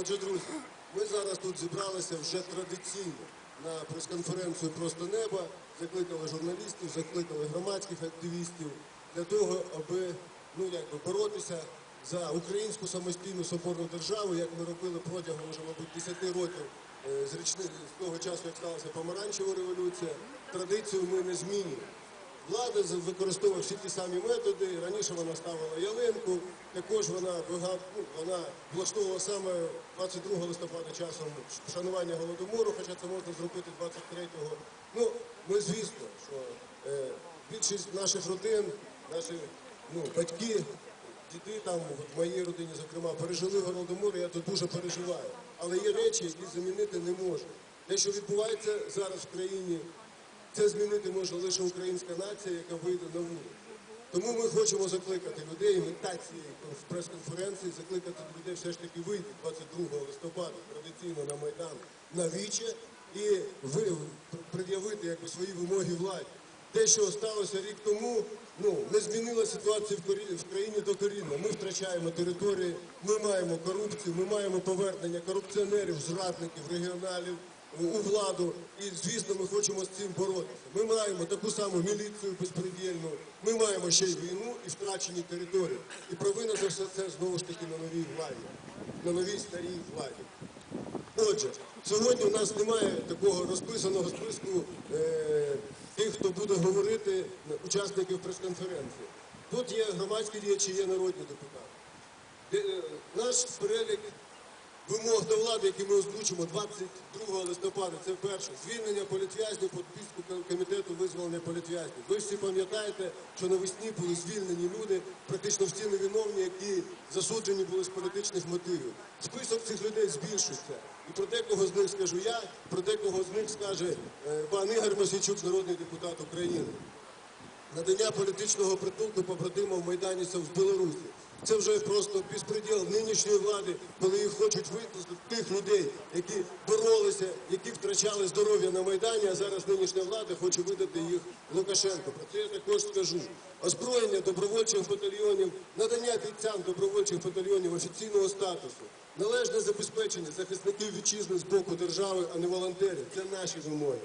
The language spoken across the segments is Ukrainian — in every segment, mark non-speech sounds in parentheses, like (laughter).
Отже, друзі, ми зараз тут зібралися вже традиційно на прес-конференцію Просто неба, закликали журналістів, закликали громадських активістів для того, аби ну, якби, боротися за українську самостійну соборну державу, як ми робили протягом вже, мабуть, 10 років е, з річних з того часу, як сталася помаранчева революція. Традицію ми не змінюємо. Влада використовує всі ті самі методи. Раніше вона ставила ялинку, також вона ну, вона влаштовувала саме 22 листопада часом вшанування голодомору, хоча це можна зробити 23-го. Ну, ми звісно, що е, більшість наших родин, наші ну, батьки, діти там, в моїй родині, зокрема, пережили голодомор, я тут дуже переживаю. Але є речі, які замінити не можна. Те, що відбувається зараз в країні, це змінити може лише українська нація, яка вийде на вулицю. Тому ми хочемо закликати людей, мета конф- прес-конференції, закликати людей все ж таки вийти 22 листопада традиційно на Майдан на Віче і ви, пред'явити якби, свої вимоги владі. Те, що сталося рік тому, ну, не змінила ситуацію в, в країні докорінно. Ми втрачаємо території, ми маємо корупцію, ми маємо повернення корупціонерів, зрадників, регіоналів у владу. І, звісно, ми хочемо з цим боротися. Ми маємо таку саму міліцію безпредельну, ми маємо ще й війну і втрачені території. І провина за все це знову ж таки на новій владі, на новій старій владі. Отже, сьогодні у нас немає такого розписаного списку е, тих, хто буде говорити, учасників прес-конференції. Тут є громадські діячі, є народні депутати. Е, Наш перелік вимог до влади, які ми озвучимо 22 листопада, це перше. Звільнення політв'язнів по списку комітету визволення політв'язнів. Ви всі пам'ятаєте, що навесні були звільнені люди, практично всі невиновні, які засуджені були з політичних мотивів. Список цих людей збільшується. І про декого з них скажу я, про декого з них скаже е, пан Ігор Мосійчук, народний депутат України надання політичного притулку побратимам майданівцям з Білорусі. Це вже просто безпреділ нинішньої влади, коли їх хочуть випустити тих людей, які боролися, які втрачали здоров'я на Майдані, а зараз нинішня влада хоче видати їх Лукашенко. Про це я також скажу. Озброєння добровольчих батальйонів, надання бійцям добровольчих батальйонів офіційного статусу, належне забезпечення захисників вітчизни з боку держави, а не волонтерів. Це наші вимоги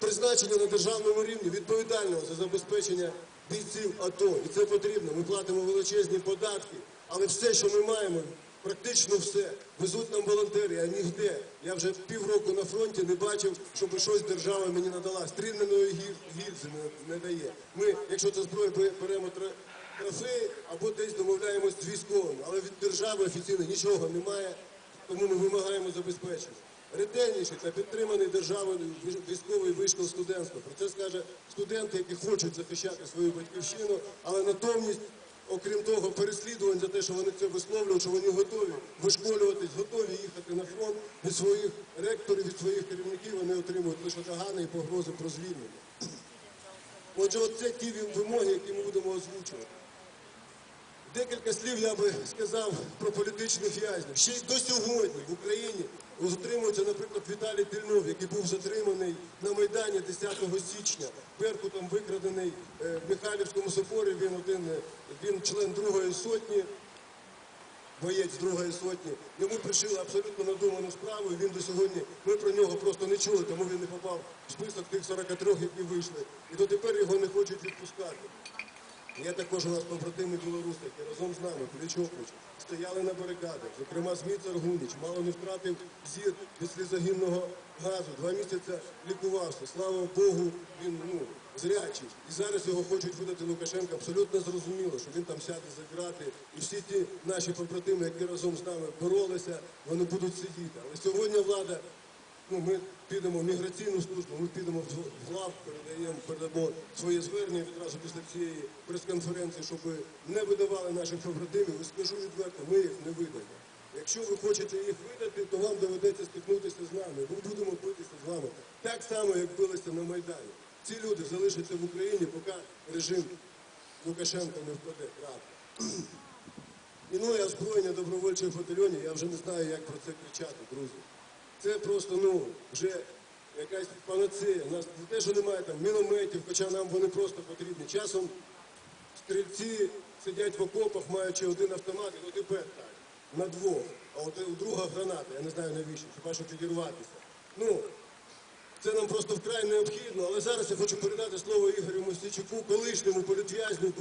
призначення на державному рівні відповідального за забезпечення бійців АТО. І це потрібно. Ми платимо величезні податки, але все, що ми маємо, практично все, везуть нам волонтери, а ніде. Я вже півроку на фронті не бачив, щоб щось держава мені надала. Стрільненої гіль- гільзи не, дає. Ми, якщо це зброя, бе- беремо трофеї або десь домовляємось з військовими, але від держави офіційно нічого немає, тому ми вимагаємо забезпечення ретельніший та підтриманий державою військовий вишкіл студентства. Про це скаже студенти, які хочуть захищати свою батьківщину, але натомість, окрім того, переслідувань за те, що вони це висловлюють, що вони готові вишколюватись, готові їхати на фронт від своїх ректорів, від своїх керівників, вони отримують лише догани і погрози про звільнення. Отже, от це ті вимоги, які ми будемо озвучувати. Декілька слів я би сказав про політичних в'язнів. Ще й до сьогодні в Україні утримується, наприклад, Віталій Тельнов, який був затриманий на Майдані 10 січня. Беркутом викрадений е, в Михайлівському соборі. Він один, він член Другої сотні, боєць Другої сотні. Йому пришили абсолютно надуману справу, і він до сьогодні, ми про нього просто не чули, тому він не попав в список тих 43, які вийшли. І дотепер його не хочуть відпускати. Є також у нас побратими білоруси, які разом з нами, пліч опліч, стояли на барикадах. Зокрема, Зміцер Гунич мало не втратив зір від слізогінного газу. Два місяці лікувався. Слава Богу, він ну, зрячий. І зараз його хочуть видати Лукашенка. Абсолютно зрозуміло, що він там сяде за грати. І всі ті наші побратими, які разом з нами боролися, вони будуть сидіти. Але сьогодні влада ну, ми підемо в міграційну службу, ми підемо в глав, передаємо, передамо своє звернення відразу після цієї прес-конференції, щоб не видавали наших побратимів. І скажу відверто, ми їх не видамо. Якщо ви хочете їх видати, то вам доведеться стикнутися з нами. Ми будемо битися з вами. Так само, як билися на Майдані. Ці люди залишаться в Україні, поки режим Лукашенка не впаде. Правда. (clears throat) Іноє озброєння добровольчих батальйонів, я вже не знаю, як про це кричати, друзі. Це просто, ну, вже якась панацея. У нас не те, що немає там мінометів, хоча нам вони просто потрібні. Часом стрільці сидять в окопах, маючи один автомат, і от тепер так. на двох, а от у друга граната, я не знаю навіщо, хіба що підірватися. Ну, це нам просто вкрай необхідно, але зараз я хочу передати слово Ігорю Мосійчуку, колишньому політв'язню.